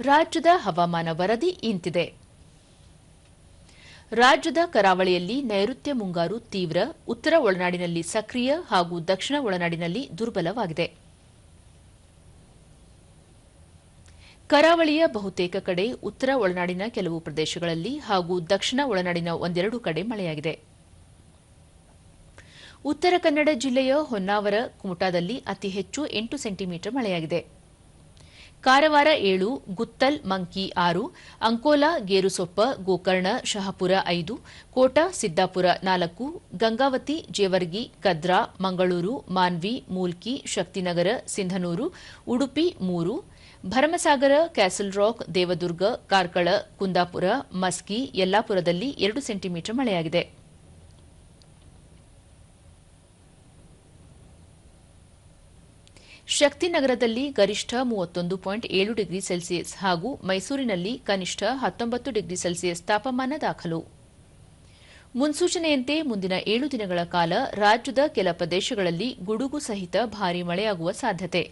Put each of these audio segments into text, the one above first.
ರಾಜ್ಯದ ಹವಾಮಾನ ವರದಿ ಇಂತಿದೆ. ರಾಜ್ಯದ ಕರಾವಳಿಯಲ್ಲಿ ನೈಋತ್ಯ ಮುಂಗಾರು ತೀವ್ರ, ಉತ್ತರ ಒಳನಾಡಿನಲ್ಲಿ ಸಕ್ರಿಯ ಹಾಗೂ ದಕ್ಷಿಣ ಒಳನಾಡಿನಲ್ಲಿ ದುರ್ಬಲವಾಗಿದೆ. ಕರಾವಳಿಯ ಬಹುತೇಕ ಕಡೆ ಉತ್ತರ ಒಳನಾಡಿನ ಕೆಲವು ಪ್ರದೇಶಗಳಲ್ಲಿ ಹಾಗೂ ದಕ್ಷಿಣ ಒಳನಾಡಿನ ಒಂದೆರಡು ಕಡೆ ಮಳೆಯಾಗಿದೆ. ಉತ್ತರ ಕನ್ನಡ ಜಿಲ್ಲೆಯ ಹೊನ್ನಾವರ, ಕುಮಟಾದಲ್ಲಿ ಅತಿ ಹೆಚ್ಚು ಎಂಟು ಸೆಂಟಿಮೀಟರ್ ಮಳೆಯಾಗಿದೆ. ಕಾರವಾರ ಏಳು, ಗುತ್ತಲ್ ಮಂಕಿ ಆರು, ಅಂಕೋಲಾ ಗೇರುಸೊಪ್ಪ, ಗೋಕರ್ಣ ಶಹಪುರ ಐದು, ಕೋಟ ಸಿದ್ದಾಪುರ ನಾಲ್ಕು, ಗಂಗಾವತಿ, ಜೇವರ್ಗಿ, ಕದ್ರಾ, ಮಂಗಳೂರು, ಮಾನ್ವಿ, ಮೂಲ್ಕಿ, ಶಕ್ತಿನಗರ, ಸಿಂಧನೂರು, ಉಡುಪಿ ಮೂರು, ಭರಮಸಾಗರ, ಕ್ಯಾಸಲ್ ರಾಕ್, ದೇವದುರ್ಗ, ಕಾರ್ಕಳ, ಕುಂದಾಪುರ, ಮಸ್ಕಿ, ಯಲ್ಲಾಪುರದಲ್ಲಿ ಎರಡು ಸೆಂಟಿಮೀಟರ್ ಮಳೆಯಾಗಿದೆ. ಶಕ್ತಿನಗರದಲ್ಲಿ ಗರಿಷ್ಠ ಮೂವತ್ತೊಂದು ಪಾಯಿಂಟ್ ಏಳು ಡಿಗ್ರಿ ಸೆಲ್ಸಿಯಸ್ ಹಾಗೂ ಮೈಸೂರಿನಲ್ಲಿ ಕನಿಷ್ಠ ಹತ್ತೊಂಬತ್ತು ಡಿಗ್ರಿ ಸೆಲ್ಸಿಯಸ್ ತಾಪಮಾನ ದಾಖಲು. ಮುನ್ಸೂಚನೆಯಂತೆ ಮುಂದಿನ ಏಳು ದಿನಗಳ ಕಾಲ ರಾಜ್ಯದ ಕೆಲ ಪ್ರದೇಶಗಳಲ್ಲಿ ಗುಡುಗು ಸಹಿತ ಭಾರೀ ಮಳೆಯಾಗುವ ಸಾಧ್ಯತೆ.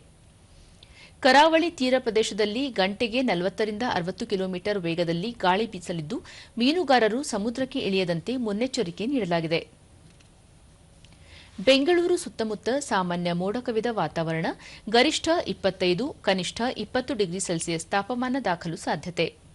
ಕರಾವಳಿ ತೀರ ಪ್ರದೇಶದಲ್ಲಿ ಗಂಟೆಗೆ ನಲವತ್ತರಿಂದ ಅರವತ್ತು ಕಿಲೋಮೀಟರ್ ವೇಗದಲ್ಲಿ ಗಾಳಿ ಬೀಸಲಿದ್ದು, ಮೀನುಗಾರರು ಸಮುದ್ರಕ್ಕೆ ಇಳಿಯದಂತೆ ಮುನ್ನೆಚ್ಚರಿಕೆ ನೀಡಲಾಗಿದೆ. ಬೆಂಗಳೂರು ಸುತ್ತಮುತ್ತ ಸಾಮಾನ್ಯ ಮೋಡ ಕವಿದ ವಾತಾವರಣ, ಗರಿಷ್ಠ ಇಪ್ಪತ್ತೈದು, ಕನಿಷ್ಠ ಇಪ್ಪತ್ತು ಡಿಗ್ರಿ ಸೆಲ್ಸಿಯಸ್ ತಾಪಮಾನ ದಾಖಲು ಸಾಧ್ಯತೆ.